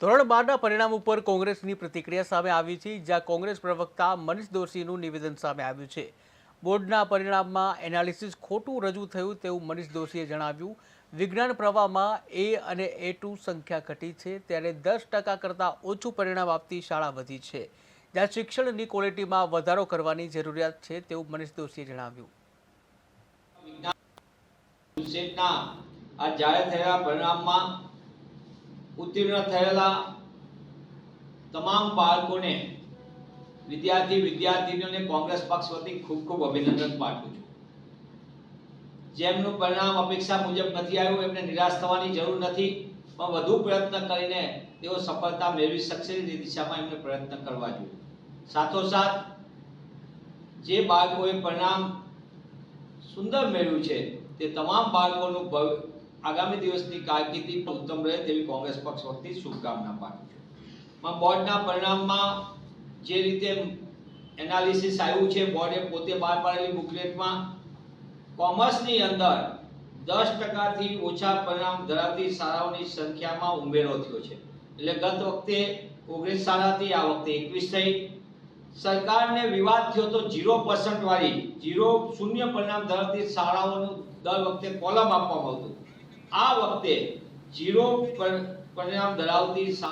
ધોરણ બારના પરિણામ ઉપર કોંગ્રેસની પ્રતિક્રિયા સામે આવી છે, જ્યાં કોંગ્રેસ પ્રવક્તા મનીષ દોશીનું નિવેદન સામે આવ્યું છે. બોર્ડના પરિણામમાં એનાલિસિસ ખોટું રજૂ થયું તેવું મનીષ દોશીએ જણાવ્યું. વિજ્ઞાન પ્રવાહમાં એ અને એ સંખ્યા ઘટી છે, ત્યારે દસ ટકા કરતાં ઓછું પરિણામ આપતી શાળા વધી છે. જ્યાં શિક્ષણની ક્વોલિટીમાં વધારો કરવાની જરૂરિયાત છે તેવું મનીષ દોશીએ જણાવ્યું. પરિણામમાં ઉત્તીર્ણ થયેલા તમામ બાળકોને વિદ્યાર્થી, વિદ્યાર્થીનીઓને કોંગ્રેસ પક્ષ વતી ખૂબ ખૂબ અભિનંદન પાઠવું છું. જેમનું પરિણામ અપેક્ષા મુજબ નથી આવ્યું, એમને નિરાશ થવાની જરૂર નથી, પણ વધુ પ્રયત્ન કરીને તેઓ સફળતા મેળવી શકશે એ દિશામાં એમને પ્રયત્ન કરવા જોઈએ. સાથોસાથ, જે બાળકોએ પરિણામ સુંદર મેળવ્યું છે, તે તમામ બાળકોનું આગામી દિવસની કારકિર્દી ઉત્તમ રહે તેવી કોંગ્રેસ પક્ષ વતી શુભકામના પાઠવું છું. બોર્ડના પરિણામમાં જે રીતે એનાલિસિસ આવ્યું છે, બોર્ડે પોતે બહાર પાડેલી બુકલેટમાં, કોમર્સની અંદર દસ ટકાથી ઓછા પરિણામ ધરાવતી શાળાઓની સંખ્યામાં ઉમેરો થયો છે. એટલે ગત વખતે ઓગણીસ શાળાથી આ વખતે એકવીસ થઈ. સરકારને વિવાદ થયો તો ઝીરો પર્સન્ટ વાળી, ઝીરો શૂન્ય પરિણામ ધરાવતી શાળાઓનું દર વખતે કોલમ આપવામાં આવતું. આ વખતે જીરો પરિણામ ધરાવતી